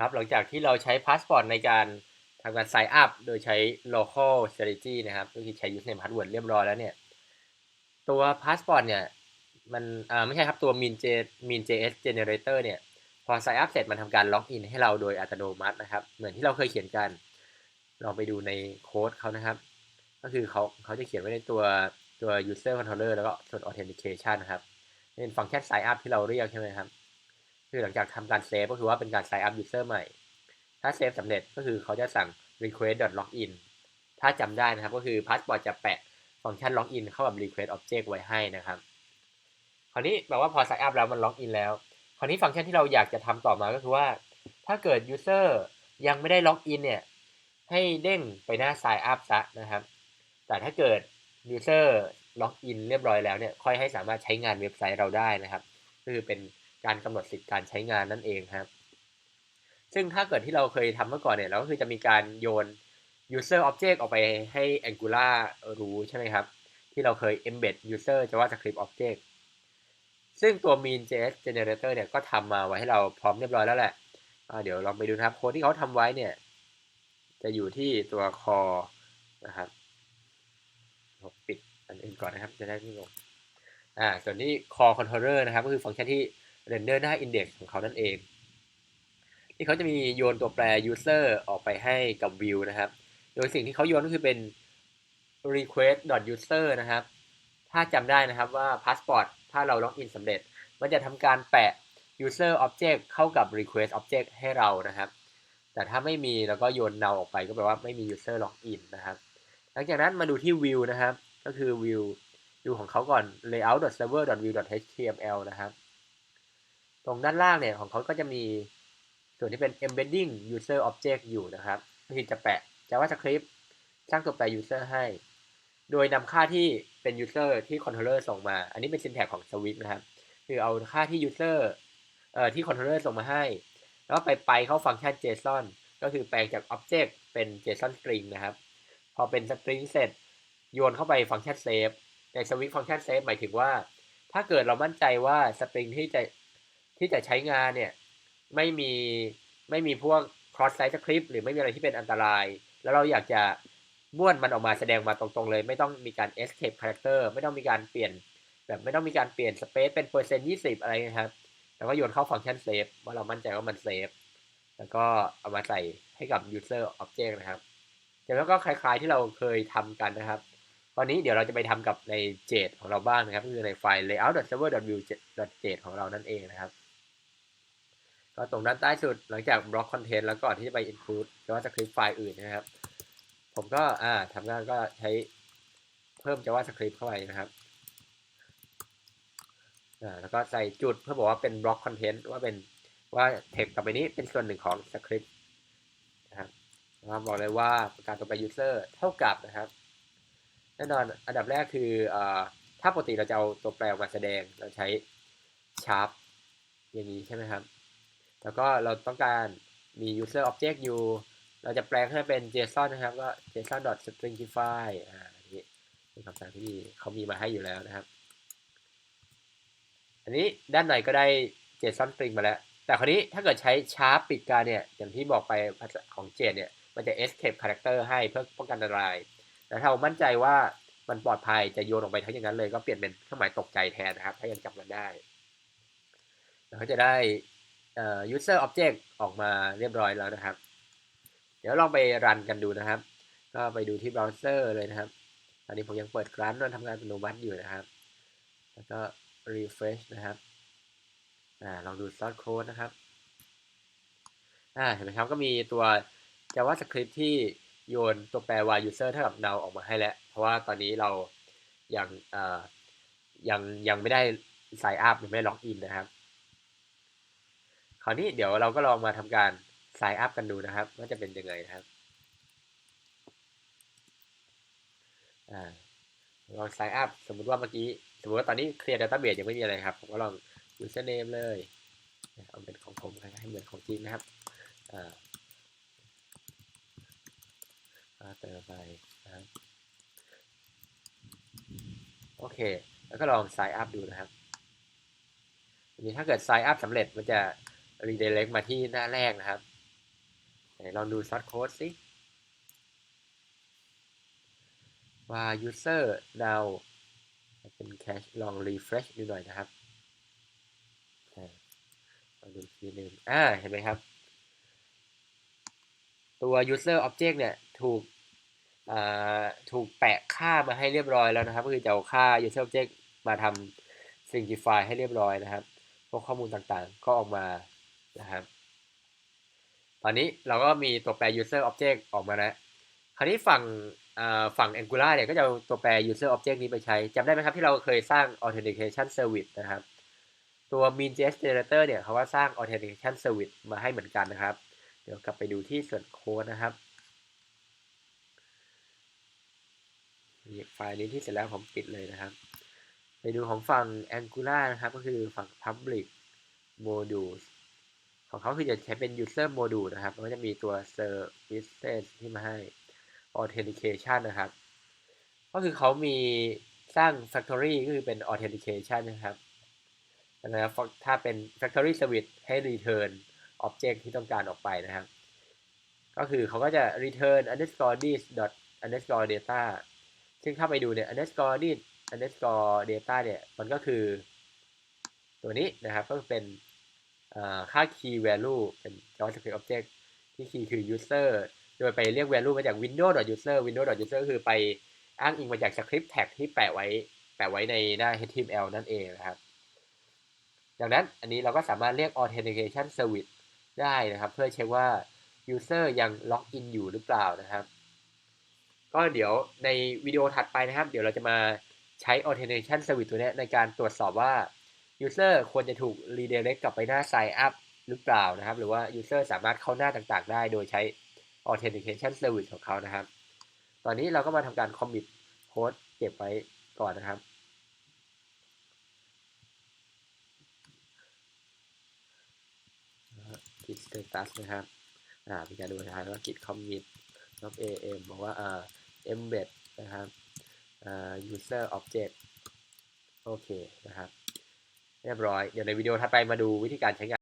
ครับหลังจากที่เราใช้พาสปอร์ตในการทำการ sign up โดยใช้ local strategy นะครับก็คือใช้ username password เรียบร้อยแล้วเนี่ยตัวพาสปอร์ตเนี่ยมันอ่าไม่ใช่ครับตัว min j min js generator เนี่ยพอ sign up เสร็จมันทำการล็อกอินให้เราโดยอัตโนมัตินะครับ เหมือนที่เราเคยเขียนกัน ลองไปดูในโค้ดเขานะครับ ก็คือเขาเขาจะเขียนไว้ในตัวตัว user controller แล้วก็ส่วน authentication นะครับเป็นฟังก์ชัน sign up ที่เราเรียกใช่ไหมครับ คือหลังจากทำการเซฟก็คือว่าเป็นการ sign up user ใหม่ ถ้าเซฟสำเร็จก็คือเขาจะสั่ง request login ถ้าจำได้นะครับก็คือ passport จะแปะฟังก์ชัน login เข้ากับ request object ไว้ให้นะครับ คราวนี้แปลว่าพอ sign up แล้วมัน login แล้ว คราวนี้ฟังก์ชันที่เราอยากจะทำต่อมาก็คือว่า ถ้าเกิด user ยังไม่ได้ login เนี่ยให้เด้งไปหน้า sign up ซะนะครับ แต่ถ้าเกิด user login เรียบร้อยแล้วเนี่ยค่อยให้สามารถใช้งานเว็บไซต์เราได้นะครับก็คือเป็น การกำหนดสิทธิการใช้งานนั่นเองครับ ซึ่งถ้าเกิดที่เราเคยทำเมื่อก่อนเนี่ยเราก็คือจะมีการโยน user object ออกไปให้ Angular รู้ใช่ไหมครับ ที่เราเคย embed user JavaScript object ซึ่งตัว mean js generator เนี่ยก็ทำมาไว้ให้เราพร้อมเรียบร้อยแล้วแหละเดี๋ยวลองไปดูนะครับโค้ดที่เขาทำไว้เนี่ย จะอยู่ที่ตัว core นะครับผมปิดอันอื่นก่อนนะครับ จะได้ไม่งงอ่าส่วนที่ core controller นะครับ ก็คือฟังก์ชันที่ render หน้า index ของเขานั่นเองที่เขาจะมีโยนตัวแปร user ออกไปให้กับ view นะครับ โดยสิ่งที่เขาโยนก็คือเป็น request user นะครับ ถ้าจำได้นะครับว่า passport ถ้าเราล็อกอินสำเร็จ มันจะทำการแปะ user object เข้ากับ request object ให้เรานะครับ แต่ถ้าไม่มีเราก็โยน null ออกไปก็แปลว่าไม่มี user login นะครับ หลังจากนั้นมาดูที่ view นะครับ ก็คือ view view ของเขาก่อน layout.server.view.html นะครับ ตรงด้านล่างเนี่ยของเขาก็จะมีส่วนที่เป็น embedding user object อยู่นะครับก็คือจะแปะ JavaScript สร้างตัวแปร user ให้ โดยนำค่าที่เป็น user ที่ controller ส่งมา อันนี้เป็น syntax ของ Swift นะครับ คือเอาค่าที่ user เอ่อที่ controller ส่งมาให้ แล้วไปไปเข้าฟังก์ชัน JSON ก็คือแปลงจาก object เป็น JSON string นะครับ พอเป็น string เสร็จโยนเข้าไปฟังก์ชัน save ใน Swift ฟังก์ชัน save หมายถึงว่า ถ้าเกิดเรามั่นใจว่า string ที่จะ ที่จะใช้งานเนี่ยไม่มีไม่มีพวก cross site script หรือไม่มีอะไรที่เป็นอันตราย แล้วเราอยากจะม้วนมันออกมาแสดงมาตรงๆเลย ไม่ต้องมีการ escape character ไม่ต้องมีการเปลี่ยน แบบไม่ต้องมีการเปลี่ยน space เป็นเปอร์เซ็นต์ยี่สิบอะไรนะครับแล้วก็โยนเข้าฟังก์ชัน save ว่าเรามั่นใจว่ามัน save แล้วก็เอามาใส่ให้กับ user object นะครับแล้วก็คล้ายๆที่เราเคยทำกันนะครับ ตอนนี้เดี๋ยวเราจะไปทำกับใน jet ของเราบ้างนะครับ ก็คือในไฟล์ layout.server.view.jet ของเรานั่นเองนะครับ ก็ตรงด้านใต้สุดหลังจากบล็อกคอนเทนต์แล้วก่อนที่จะไป include ก็จะคลิปไฟล์อื่นนะครับ ผมก็อ่าทำงานก็ใช้เพิ่ม JavaScript เข้าไปนะครับอ่าแล้วก็ใส่จุดเพื่อบอกว่าเป็นบล็อกคอนเทนต์ว่าเป็นว่าเทคต่อไปนี้เป็นส่วนหนึ่งของสคริปต์นะครับนะครับบอกเลยว่าประกาศตัวไป user เท่ากับนะครับแน่นอนอันดับแรกคืออถ้าปกติเราจะเอาตัวแปรออกมาแสดงเราใช้ sharp อย่างนี้ใช่ไหมครับ แล้วก็เราต้องการมี user object อยู่ เราจะแปลงให้เป็น JSON นะครับ ก็ JSON.stringify อ่านี่เป็นคำสั่งที่เขามีมาให้อยู่แล้วนะครับ อันนี้ด้านในก็ได้ JSON string มาแล้ว แต่คราวนี้ถ้าเกิดใช้ sharp ปิดการเนี่ย อย่างที่บอกไปของเจเนี่ย มันจะ escape character ให้เพื่อป้องกันอันตรายแต่ถ้าเรามั่นใจว่ามันปลอดภัยจะโยนออกไปทั้งอย่างนั้นเลย ก็เปลี่ยนเป็นเครื่องหมายตกใจแทนนะครับ ถ้ายังจำกันได้ เราก็จะได้ user object ออกมาเรียบร้อยแล้วนะครับ เดี๋ยวลองไปรันกันดูนะครับ ก็ไปดูที่เบราว์เซอร์เลยนะครับ ตอนนี้ผมยังเปิดร้านนทำงานเป็นโนมัติอยู่นะครับ แล้วก็ refresh นะครับอ่าลองดู source code นะครับอ่าเห็นไหมครับก็มีตัว JavaScript ที่โยนตัวแปร y user เท่ากับ null ออกมาให้แล้ว เพราะว่าตอนนี้เรายังเอ่อยังยังไม่ได้ sign up ยังไม่ล็อกอินนะครับ คราวนี้เดี๋ยวเราก็ลองมาทำการ sign up กันดูนะครับ ว่าจะเป็นยังไงนะครับอลอง sign up สมมุติว่าเมื่อกี้ สมมติว่าตอนนี้ clear database ยังไม่มีอะไรครับ ผมก็ลอง username เลยเอาเป็นของผมให้เหมือนของจริงนะครับอ่าเติมไปนะครับโอเค แล้วก็ลอง sign up ดูนะครับทีนี้ถ้าเกิด sign up สำเร็จมันจะ redirect มาที่หน้าแรกนะครับไหนลองดู source code สิว่า user now เป็น cache ลอง refresh ดูหน่อยนะครับลองดูทีนึงอ่า เห็นไหมครับ ตัว user object เนี่ย ถูกถูกแปะค่ามาให้เรียบร้อยแล้วนะครับ ก็คือจะเอาค่า user object มาทำ stringify ให้เรียบร้อยนะครับ พวกข้อมูลต่างๆ ก็ออกมา นะครับ ตอนนี้เราก็มีตัวแปร user object ออกมาแล้วคราวนี้ฝั่งฝั่ง Angular เนี่ยก็จะเอาตัวแปร user object นี้ไปใช้จำได้ไหมครับที่เราเคยสร้าง authentication service นะครับ ตัว mean.js generator เนี่ยเขาก็สร้าง authentication service มาให้เหมือนกันนะครับ เดี๋ยวกลับไปดูที่ส่วนโค้ดนะครับไฟล์นี้ที่เสร็จแล้วผมปิดเลยนะครับ ไปดูของฝั่ง Angular นะครับ ก็คือฝั่ง public modules ของเขาคือจะใช้เป็น user module นะครับแล้วก็จะมีตัว services ที่มาให้ authentication นะครับ ก็คือเขามีสร้าง factory ก็คือเป็น authentication นะครับนะครับถ้าเป็น factory service ให้ return object ที่ต้องการออกไปนะครับ ก็คือเขาก็จะ return underscore this dot underscore data ซึ่งถ้าไปดูเนี่ย underscore this underscore data เนี่ย มันก็คือตัวนี้นะครับ ก็เป็น ค่า key value เป็น JavaScript object ที่ key คือ user โดยไปเรียก value มาจาก window.user window.user คือไปอ้างอิงมาจาก script tag ที่แปะไว้ แปะไว้ในหน้า HTML นั่นเองนะครับ ดังนั้นอันนี้เราก็สามารถเรียก authentication service ได้นะครับ เพื่อเช็คว่า user ยังล็อกอินอยู่หรือเปล่านะครับ ก็เดี๋ยวในวิดีโอถัดไปนะครับ เดี๋ยวเราจะมาใช้ authentication service ตัวนี้ในการตรวจสอบว่า user ควรจะถูก redirect กลับไปหน้า sign up หรือเปล่านะครับ หรือว่า user สามารถเข้าหน้าต่างๆ ได้ โดยใช้ authentication service ของเขานะครับ ตอนนี้เราก็มาทำการ commit โค้ดเก็บไว้ก่อนนะครับ git status นะครับ อ่ามีการดูนะครับว่า git commit log am บอกว่าอ่า embed นะครับอ่า user object โอเคนะครับ เรียบร้อย เดี๋ยวในวิดีโอถัดไปมาดูวิธีการใช้งาน